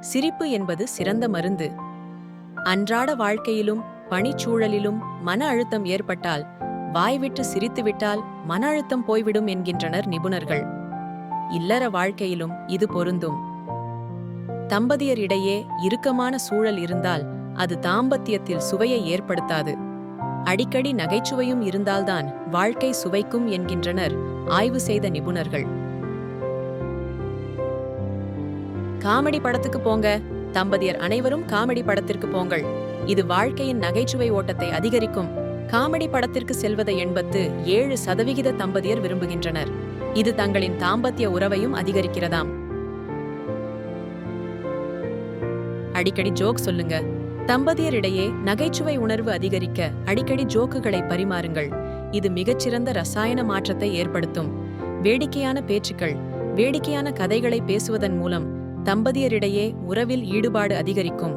சிரிப்பு என்பது சிறந்த மருந்து. அன்றாட வாழ்க்கையிலும் பணிச்சூழலிலும் மன அழுத்தம் ஏற்பட்டால் வாய்விட்டு சிரித்துவிட்டால் மன அழுத்தம் போய்விடும் என்கின்றனர் நிபுணர்கள். இல்லற வாழ்க்கையிலும் இது பொருந்தும். தம்பதியரிடையே இறுக்கமான சூழல் இருந்தால் அது தாம்பத்தியத்தில் சுவையை ஏற்படுத்தாது. அடிக்கடி நகைச்சுவையும் இருந்தால்தான் வாழ்க்கை சுவைக்கும் என்கின்றனர் ஆய்வு செய்த நிபுணர்கள். காமெடி படத்துக்கு போங்க. தம்பதியர் அனைவரும் காமெடி படத்திற்கு போங்கள். இது வாழ்க்கையின் நகைச்சுவை ஓட்டத்தை அதிகரிக்கும். காமெடி படத்திற்கு செல்வதை எண்பத்து ஏழு சதவிகித தம்பதியர் விரும்புகின்றனர். இது தங்களின் தாம்பத்திய உறவையும் அதிகரிக்கிறதாம். அடிக்கடி ஜோக் சொல்லுங்க. தம்பதியரிடையே நகைச்சுவை உணர்வு அதிகரிக்க அடிக்கடி ஜோக்குகளை பரிமாறுங்கள். இது மிகச்சிறந்த ரசாயன மாற்றத்தை ஏற்படுத்தும். வேடிக்கையான பேச்சுக்கள் வேடிக்கையான கதைகளை பேசுவதன் மூலம் தம்பதியரிடையே உறவில் ஈடுபாடு அதிகரிக்கும்.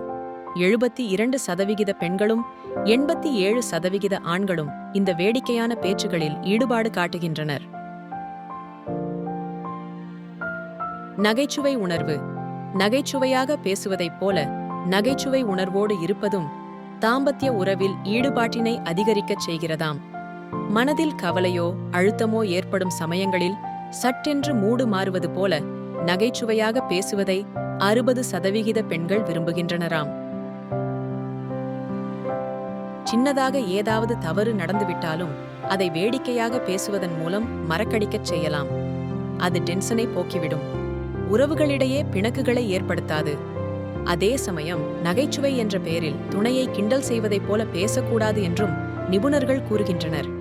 எழுபத்தி இரண்டு சதவிகித பெண்களும் எண்பத்தி ஏழு சதவிகித ஆண்களும் இந்த வேடிக்கையான பேச்சுகளில் ஈடுபாடு காட்டுகின்றனர். நகைச்சுவை உணர்வு. நகைச்சுவையாக பேசுவதைப் போல நகைச்சுவை உணர்வோடு இருப்பதும் தாம்பத்திய உறவில் ஈடுபாட்டினை அதிகரிக்கச் செய்கிறதாம். மனதில் கவலையோ அழுத்தமோ ஏற்படும் சமயங்களில் சட்டென்று மூடு மாறுவது போல நகைச்சுவையாக பேசுவதை அறுபது சதவிகித பெண்கள் விரும்புகின்றனராம். சின்னதாக ஏதாவது தவறு நடந்துவிட்டாலும் அதை வேடிக்கையாக பேசுவதன் மூலம் மறக்கடிக்கச் செய்யலாம். அது டென்ஷனை போக்கிவிடும். உறவுகளிடையே பிணக்குகளை ஏற்படுத்தாது. அதே சமயம் நகைச்சுவை என்ற பெயரில் துணையை கிண்டல் செய்வதைப் போல பேசக்கூடாது என்றும் நிபுணர்கள் கூறுகின்றனர்.